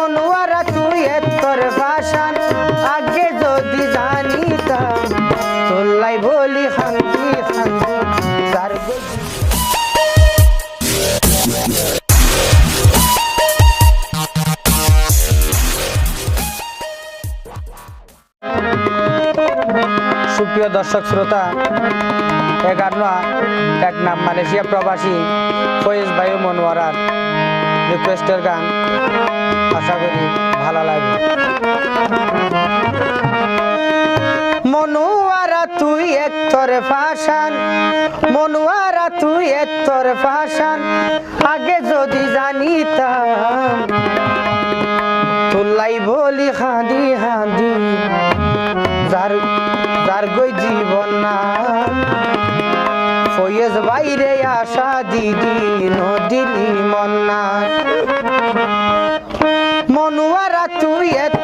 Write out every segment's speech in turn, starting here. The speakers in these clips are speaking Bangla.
মনুয়ারা তুই এতর ভাষান আগে যদি জানিতাম, তোল্লাই বলি হান্দি হান্দি তার সুপ্রিয় দর্শক, শ্রোতা, এগারো এক নাম মালয়েশিয়া প্রবাসী ফয়েজ বায়ু মনোয়ারার রিকোয়েস্টের গান। আশা করি ভালো লাগবে। মনোয়ারা তুই একতর ফাশান মনোয়ারা তুই একতর ফাশান আগে যদি জানিতাম তুলাই বলি হাঁদি হাঁদি, যার যার গই জীবন না। ফয়েজ বাইরে আসা দিদি নদিলি মন্না। তুই এতর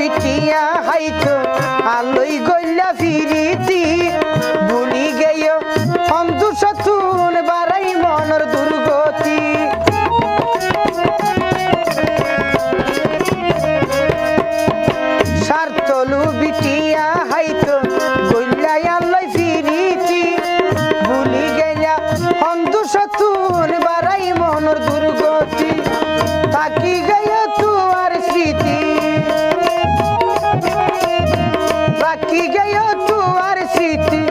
পিটিয়া হাইতো, আলই গইলা ফিরিতি। ভুলি গেয় অন্ধু সতুন বারাই মনের দুর্গতি। সারতলু বিটিয়া হাইতো গইলা আলই ফিরিতি। ভুলি গেলা অন্ধু সতুন গেয় তুয়ার স্মৃতি,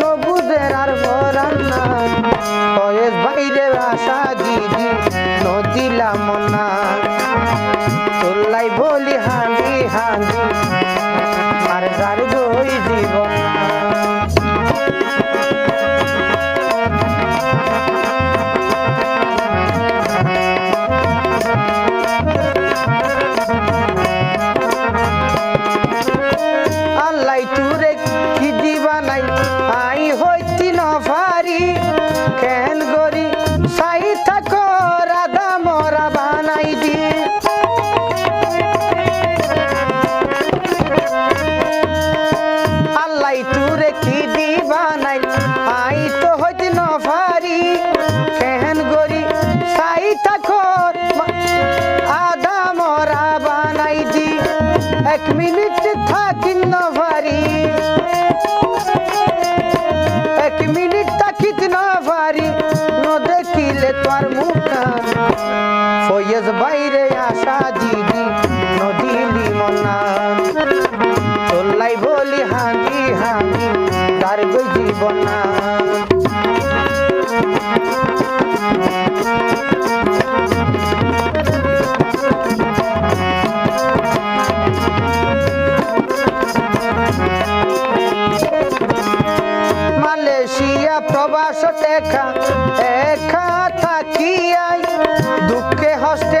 নবুদের আর বরান নাই বাইরে আশা দিদি নদিলা মনা। তোল্লাই বলি হাঁদি হাঁদি আর যার কি দিবা নাই আই তো হইতি নফারি কেন গরি সাই থাকো আধা মরা বানাই দি, এক মিনিট থাকি নভারি। এক মিনিট থাকিত নভারি ন দেখিলে তোর মুখা ফয়েজ বাইরে গই জীবনা মালয়েশিয়া প্রবাস দেখা একা থাকিয়াই। দুঃখে হস্তে